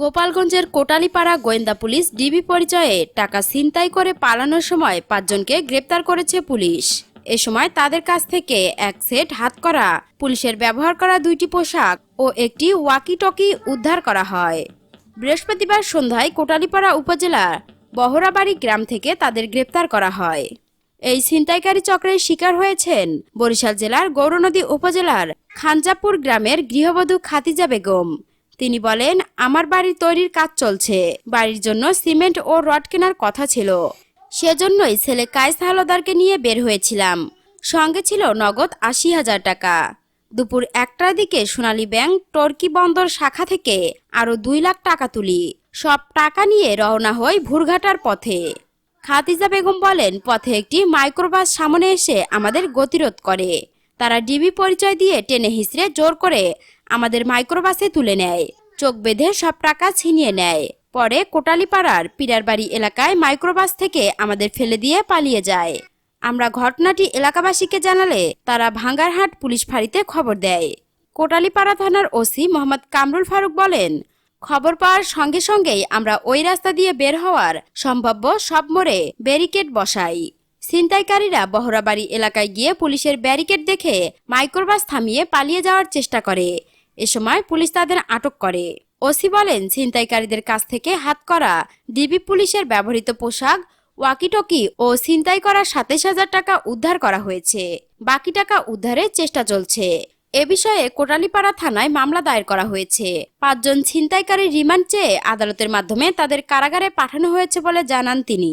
গোপালগঞ্জের কোটালীপাড়া গোয়েন্দা police DB পরিচয়ে টাকা ছিনতাই করে পালানোর সময় পাঁচজনকে গ্রেপ্তার করেছে পুলিশ। এ সময় তাদের কাছ থেকে এক সেট হাত করা পুলিশের ব্যবহার করা দুইটি পোশাক ও একটি ওয়াকিটকি উদ্ধার করা হয়। বৃহস্পতিবার সন্ধ্যায় কোটালীপাড়া উপজেলার বহরাবাড়ি গ্রাম থেকে তাদের গ্রেপ্তার করা হয়। এই ছিনতাইকারী চক্রের শিকার হয়েছেন বরিশাল জেলার গৌরনদী উপজেলার খানজাপুর গ্রামের গৃহবধূ খাতিজা বেগম। তিনি বলেন, আমার বাড়ি তৈরির কাজ চলছে। বাড়ির জন্য সিমেন্ট ও রড কেনার কথা ছিল। সেজন্যই ছেলে কায়েস হালদারকে নিয়ে বের হয়েছিলাম। সঙ্গে ছিল নগদ আশি হাজার টাকা। দুপুর একটার দিকে সোনালী ব্যাংক টর্কি বন্দর শাখা থেকে আরও দুই লাখ টাকা তুলি। সব টাকা নিয়ে রওনা হই ভুরঘাটার পথে। খাতিজা বেগম বলেন, পথে একটি মাইক্রোবাস সামনে এসে আমাদের গতিরোধ করে। তারা ডিবি পরিচয় দিয়ে টেনে হিসড়ে জোর করে আমাদের মাইক্রোবাসে তুলে নেয়। চোখ বেঁধে সব টাকা ছিনিয়ে নেয়। পরে কোটালীপাড়ার পিরারবাড়ি এলাকায় মাইক্রোবাস থেকে আমাদের ফেলে দিয়ে পালিয়ে যায়। আমরা ঘটনাটি এলাকাবাসীকে জানালে তারা ভাঙ্গারহাট পুলিশ ফাঁড়িতে খবর দেয়। কোটালিপাড়া থানার ওসি মোহাম্মদ কামরুল ফারুক বলেন, খবর পাওয়ার সঙ্গে সঙ্গেই আমরা ওই রাস্তা দিয়ে বের হওয়ার সম্ভাব্য সব মোড়ে ব্যারিকেড বসাই। ছিনতাইকারীরা বহরাবাড়ি এলাকায় গিয়ে পুলিশের ব্যারিকেড দেখে মাইক্রোবাস থামিয়ে পালিয়ে যাওয়ার চেষ্টা করে। এ সময় পুলিশ তাদের আটক করে। ওসি বলেন, ছিনতাইকারীদের কাছ থেকে হাত করা ডিবি পুলিশের ব্যবহৃত পোশাক, ওয়াকিটকি ও ছিনতাই করা সাতাইশ হাজার টাকা উদ্ধার করা হয়েছে। বাকি টাকা উদ্ধারের চেষ্টা চলছে। এ বিষয়ে কোটালীপাড়া থানায় মামলা দায়ের করা হয়েছে। পাঁচজন ছিনতাইকারী রিমান্ড চেয়ে আদালতের মাধ্যমে তাদের কারাগারে পাঠানো হয়েছে বলে জানান তিনি।